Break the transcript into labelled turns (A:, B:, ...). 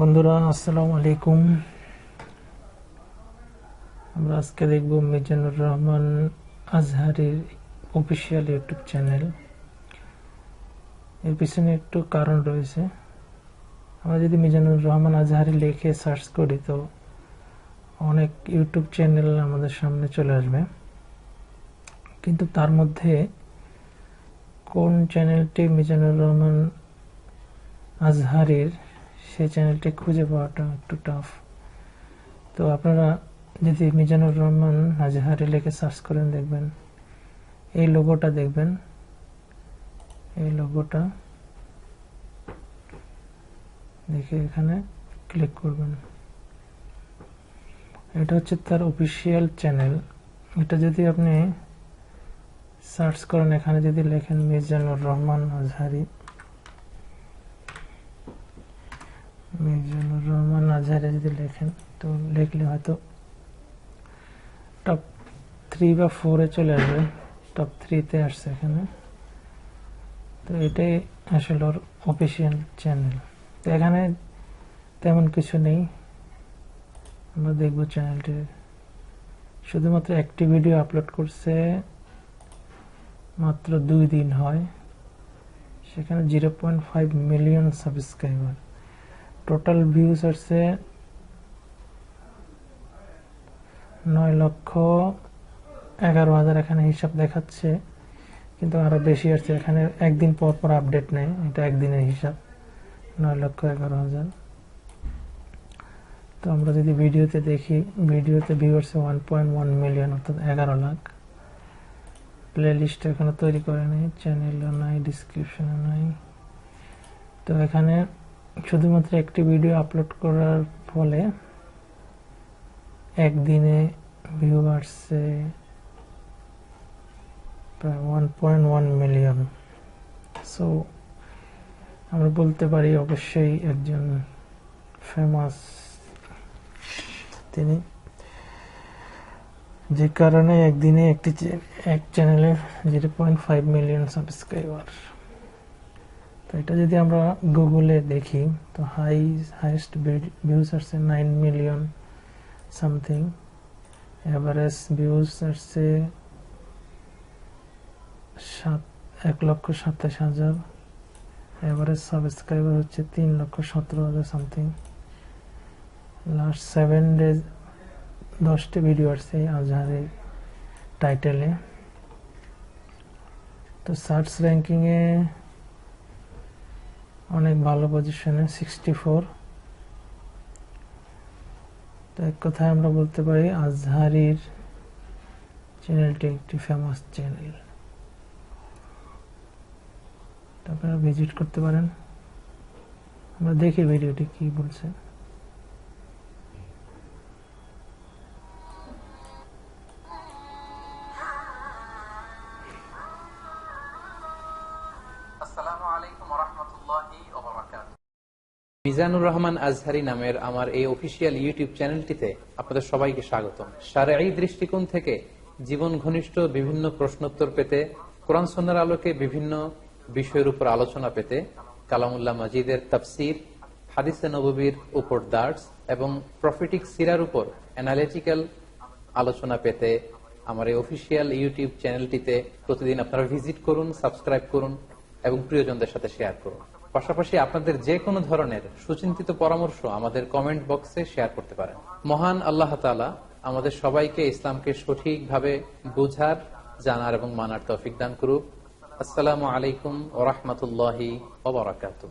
A: বন্ধুরা, আসসালামু আলাইকুম। আমরা আজকে দেখব মিজানুর রহমান আজহারির অফিসিয়াল ইউটিউব চ্যানেল। এর পিছনে একটু কারণ রয়েছে। আমরা যদি মিজানুর রহমান আজহারি লিখে সার্চ করি, তো অনেক ইউটিউব চ্যানেল আমাদের সামনে চলে আসবে। কিন্তু তার মধ্যে কোন চ্যানেলটি মিজানুর রহমান আজহারির সেই চ্যানেলটি খুঁজে পাওয়াটা একটু টাফ তো আপনারা যদি মিজানুর রহমান আজহারি লিখে সার্চ করেন দেখবেন। এই লোগোটা দেখবেন। এই লোগোটা দেখে এখানে ক্লিক করবেন। এটা হচ্ছে তার অফিসিয়াল চ্যানেল এটা যদি আপনি সার্চ করেন, এখানে যদি লেখেন মিজানুর রহমান আজহারি মিজানুর রহমান আজহারি যদি লেখেন, তো লিখলে হয়তো টপ থ্রি বা ফোরে চলে আসবে। টপ থ্রিতে আসছে এখানে। তো এটাই আসলে ওর অফিসিয়াল চ্যানেল তো এখানে তেমন কিছু নেই। আমরা দেখব চ্যানেলটি শুধুমাত্র একটি ভিডিও আপলোড করছে, মাত্র দুই দিন হয়। সেখানে zero point five million subscriber total views আসছে নয় লক্ষ এগারো হাজার এখানে হিসাব দেখাচ্ছে, কিন্তু আরও বেশি আসছে। এখানে একদিন পর পর আপডেট নেই এটা একদিনের হিসাব, নয় লক্ষ এগারো হাজার। তো আমরা যদি ভিডিওতে দেখি, ভিডিওতে ভিউ আসছে ওয়ান পয়েন্ট ওয়ান মিলিয়ন অর্থাৎ এগারো লাখ। প্লে লিস্ট এখনও তৈরি করে নেই চ্যানেলও নাই ডিসক্রিপশনও নাই। তো এখানে শুধুমাত্র একটি ভিডিও আপলোড করার ফলে একদিনে ভিউ আসছে প্রায় one point one million so আমরা বলতে পারি অবশ্যই একজন ফেমাস তিনি। যে কারণে একদিনে একটি এক চ্যানেলে zero point five million subscriber এটা যদি আমরা গুগলে দেখি, তো হাই হাইয়েস্ট ভিউজ আসছে nine million something average views আসছে সাত, এক লক্ষ সাতাশ হাজার। এভারেজ সাবস্ক্রাইবার হচ্ছে তিন লক্ষ সতেরো হাজার সামথিং লাস্ট সেভেন ডেজ দশটি ভিডিও আসছে আজহারে টাইটেলে তো সার্চ র্যাঙ্কিংয়ে অনেক ভালো পজিশনে সিক্সটি ফোর তো এক কথায় আমরা বলতে পারি, আজহারির চ্যানেলটি একটি ফেমাস চ্যানেল আপনারা ভিজিট করতে পারেন। আমরা দেখি ভিডিওটি কি বলছে।
B: মিজানুর রহমান আজহারি নামের আমার এই অফিসিয়াল ইউটিউব চ্যানেলটিতে আপনাদের সবাইকে স্বাগতম। সারাই দৃষ্টিকোণ থেকে জীবন ঘনিষ্ঠ বিভিন্ন প্রশ্নোত্তর পেতে, কোরআন সন্ন্যার আলোকে বিভিন্ন বিষয়ের উপর আলোচনা পেতে, কালামুল্লাহ মাজিদের তাফসির, হাদিসে নববীর উপর দার্স এবং প্রফিটিক সিরার উপর অ্যানালিটিক্যাল আলোচনা পেতে আমার এই অফিসিয়াল ইউটিউব চ্যানেলটিতে প্রতিদিন আপনারা ভিজিট করুন, সাবস্ক্রাইব করুন এবং প্রিয়জনদের সাথে শেয়ার করুন। পাশাপাশি আপনাদের যে কোনো ধরনের সুচিন্তিত পরামর্শ আমাদের কমেন্ট বক্সে শেয়ার করতে পারেন। মহান আল্লাহ তালা আমাদের সবাইকে ইসলামকে সঠিকভাবে বুঝার, জানার এবং মানার তফিক দান করুক। আসসালামু আলাইকুম ওরহমতুল্লাহি ওবরাকাতুহ